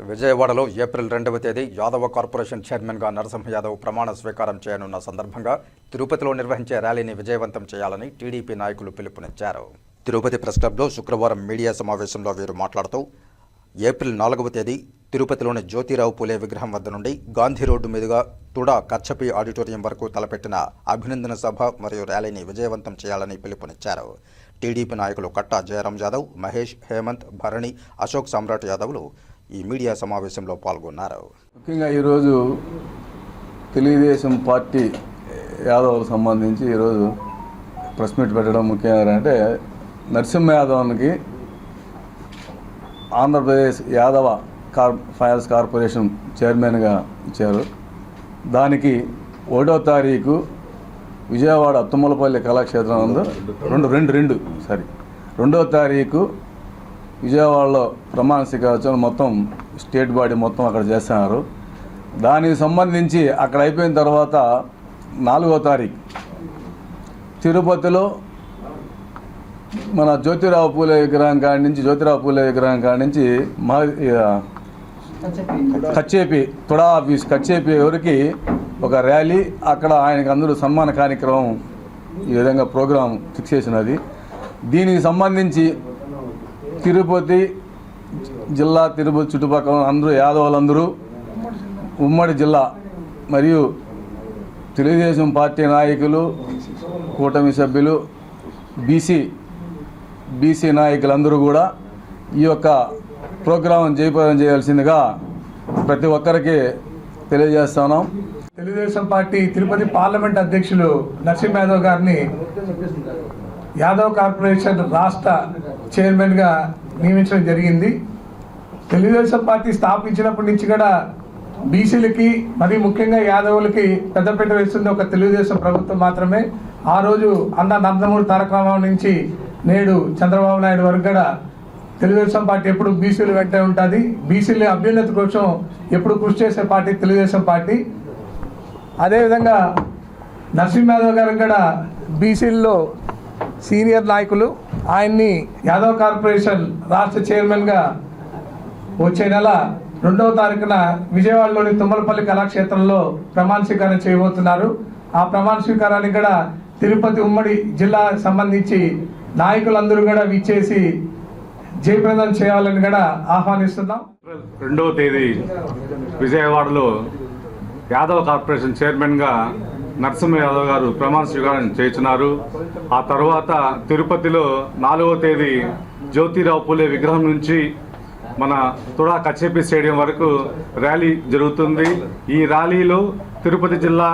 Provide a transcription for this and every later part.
విజయవాడలో ఏప్రిల్ రెండవ తేదీ యాదవ కార్పొరేషన్ చైర్మన్గా నరసింహ యాదవ్ ప్రమాణ స్వీకారం చేయనున్న సందర్భంగా తిరుపతిలో నిర్వహించే ర్యాలీని విజయవంతం చేయాలని టీడీపీ నాయకులు పిలుపునిచ్చారు. తిరుపతి ప్రెస్ క్లబ్లో శుక్రవారం మీడియా సమావేశంలో వీరు మాట్లాడుతూ ఏప్రిల్ నాలుగవ తేదీ తిరుపతిలోని జ్యోతిరావు పూలే విగ్రహం వద్ద నుండి గాంధీ రోడ్డు మీదుగా తుడా కచ్చపి ఆడిటోరియం వరకు తలపెట్టిన అభినందన సభ మరియు ర్యాలీని విజయవంతం చేయాలని పిలుపునిచ్చారు. టీడీపీ నాయకులు కట్టా జయరాం యాదవ్ మహేష్ హేమంత్ భరణి అశోక్ సమ్రాట్ యాదవ్లు ఈ మీడియా సమావేశంలో పాల్గొన్నారు. ముఖ్యంగా ఈరోజు తెలుగుదేశం పార్టీ యాదవ్ సంబంధించి ఈరోజు ప్రెస్ మీట్ పెట్టడం ముఖ్యంగా అంటే Narasimha యాదవ్కి Andhra Pradesh Yadava car finance corporation చైర్మన్గా ఇచ్చారు. దానికి ఒకటో తారీఖు విజయవాడ తుమ్మలపల్లి కళాక్షేత్రం నందు రెండు రెండు రెండు సారీ రెండో తారీఖు విజయవాడలో ప్రమాణ స్వీకారోత్సవం మొత్తం స్టేట్ బాడీ మొత్తం అక్కడ చేస్తున్నారు. దానికి సంబంధించి అక్కడ అయిపోయిన తర్వాత నాలుగో తారీఖు తిరుపతిలో మన జ్యోతిరావు పూలే విగ్రహం కాడి నుంచి జ్యోతిరావు పూలే విగ్రహం కాడి నుంచి మా కచ్చేపి తుడా ఆఫీస్ కచ్చేపి ఎవరికి ఒక ర్యాలీ అక్కడ ఆయనకు అందరూ సన్మాన కార్యక్రమం ఈ విధంగా ప్రోగ్రాం ఫిక్స్ చేసినది. దీనికి సంబంధించి తిరుపతి జిల్లా తిరుపతి చుట్టుపక్కల అందరూ యాదవులందరూ ఉమ్మడి జిల్లా మరియు తెలుగుదేశం పార్టీ నాయకులు కూటమి సభ్యులు బీసీ బీసీ నాయకులందరూ కూడా ఈ యొక్క ప్రోగ్రాం జయప్రదం చేయాల్సిందిగా ప్రతి ఒక్కరికి తెలియజేస్తున్నాం తెలుగుదేశం పార్టీ తిరుపతి పార్లమెంట్ అధ్యక్షులు నరసింహ యాదవ్ గారిని యాదవ్ కార్పొరేషన్ రాష్ట్ర చైర్మన్గా నియమించడం జరిగింది. తెలుగుదేశం పార్టీ స్థాపించినప్పటి నుంచి కూడా బీసీలకి మరి ముఖ్యంగా యాదవులకి పెద్దపీట వేస్తుంది ఒక తెలుగుదేశం ప్రభుత్వం మాత్రమే. ఆ రోజు అన్న నందమూరి తారక రామారావు నుంచి నేడు చంద్రబాబు నాయుడు వరకు కూడా తెలుగుదేశం పార్టీ ఎప్పుడు బీసీలు వెంటే ఉంటుంది. బీసీల అభ్యున్నతి కోసం ఎప్పుడు కృషి చేసే పార్టీ తెలుగుదేశం పార్టీ. అదేవిధంగా నరసింహ యాదవ్ గారు కూడా బీసీల్లో సీనియర్ నాయకులు ఆయన్ని యాదవ్ కార్పొరేషన్ రాష్ట్ర చైర్మన్గా వచ్చే నెల రెండవ తారీఖున విజయవాడలోని తుమ్మలపల్లి కళాక్షేత్రంలో ప్రమాణ స్వీకారం చేయబోతున్నారు. ఆ ప్రమాణ స్వీకారానికి కూడా తిరుపతి ఉమ్మడి జిల్లా సంబంధించి నాయకులందరూ కూడా విచ్చేసి జయప్రదం చేయాలని కూడా ఆహ్వానిస్తున్నాం. రెండవ తేదీ విజయవాడలో యాదవ్ కార్పొరేషన్ చైర్మన్గా నరసింహ యాదవ్ గారు ప్రమాణ స్వీకారం చేస్తున్నారు ఆ తర్వాత తిరుపతిలో నాలుగవ తేదీ జ్యోతిరావు పూలే విగ్రహం నుంచి మన తుడా కచ్చేపి స్టేడియం వరకు ర్యాలీ జరుగుతుంది. ఈ ర్యాలీలో తిరుపతి జిల్లా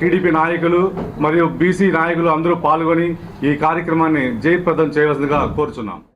టీడీపీ నాయకులు మరియు బీసీ నాయకులు అందరూ పాల్గొని ఈ కార్యక్రమాన్ని జయప్రదం చేయవలసిందిగా కోరుచున్నాం.